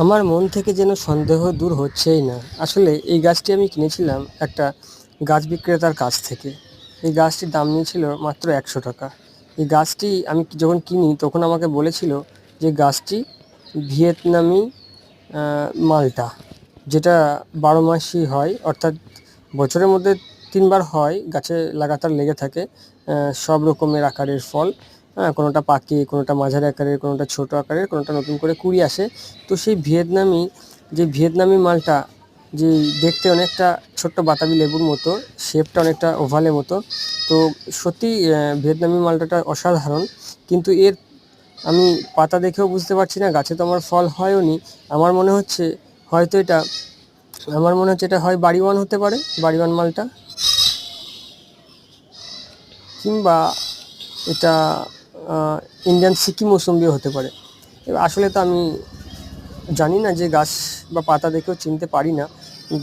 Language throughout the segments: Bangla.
আমার মন থেকে যেন সন্দেহ দূর হচ্ছেই না। আসলে এই গাছটি আমি কিনেছিলাম একটা গাছ বিক্রেতার কাছ থেকে। এই গাছটির দাম নিয়েছিল মাত্র একশো টাকা। এই গাছটি আমি যখন কিনি, তখন আমাকে বলেছিল যে গাছটি ভিয়েতনামি মালটা, যেটা বারো মাসই হয়, অর্থাৎ বছরের মধ্যে তিনবার হয়, গাছে লাগাতার লেগে থাকে সব রকমের আকারের ফল। হ্যাঁ কোনোটা পাকে, কোনোটা মাঝারি আকারের, কোনোটা ছোট আকারের, কোনোটা নতুন করে কুড়ি আসে। তো সেই ভিয়েতনামি, যে ভিয়েতনামি মালটা, যে দেখতে অনেকটা ছোট্ট বাতাবি লেবুর মতো, শেপটা অনেকটা ওভালের মতো, তো সত্যি ভিয়েতনামি মালটাটা অসাধারণ। কিন্তু এর আমি পাতা দেখেও বুঝতে পারছি না, গাছে তো আমার ফল হয়ও নি আমার মনে হচ্ছে, হয়তো এটা, আমার মনে হচ্ছে এটা হয় বাড়িওয়ান হতে পারে, বাড়িওয়ান মালটা। কিংবা এটা ইন্ডিয়ান সিকিম মৌসুম্বিও হতে পারে। এবার আসলে তো আমি জানি না যে গাছ বা পাতা দেখেও চিনতে পারি না।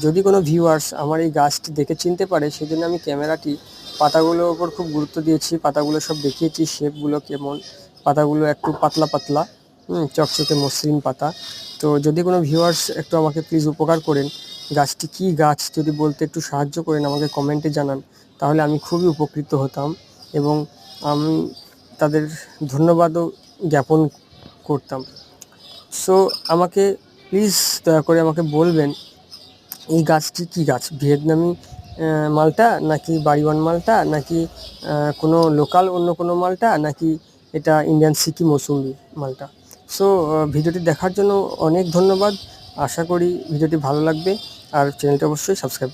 যদি কোনো ভিউয়ার্স আমার এই গাছটি দেখে চিনতে পারে সেই জন্য আমি ক্যামেরাটি, পাতাগুলোর ওপর খুব গুরুত্ব দিয়েছি, পাতাগুলো সব দেখিয়েছি শেপগুলো কেমন, পাতাগুলো একটু পাতলা পাতলা চকচকে মসৃণ পাতা। তো যদি কোনো ভিউয়ার্স একটু আমাকে প্লিজ উপকার করেন, গাছটি কী গাছ, যদি বলতে একটু সাহায্য করেন, আমাকে কমেন্টে জানান, তাহলে আমি খুবই উপকৃত হতাম। এবং আমি তাদের ধন্যবাদও জ্ঞাপন করতাম। সো আমাকে প্লিজ দয়া করে আমাকে বলবেন, এই গাছটি কী গাছ? ভিয়েতনামি মালটা নাকি বাড়িওয়ান মালটা নাকি কোনো লোকাল অন্য কোনো মালটা নাকি এটা ইন্ডিয়ান সিকি মৌসুমি মালটা? সো ভিডিওটি দেখার জন্য অনেক ধন্যবাদ। আশা করি ভিডিওটি ভালো লাগবে। আর চ্যানেলটি অবশ্যই সাবস্ক্রাইব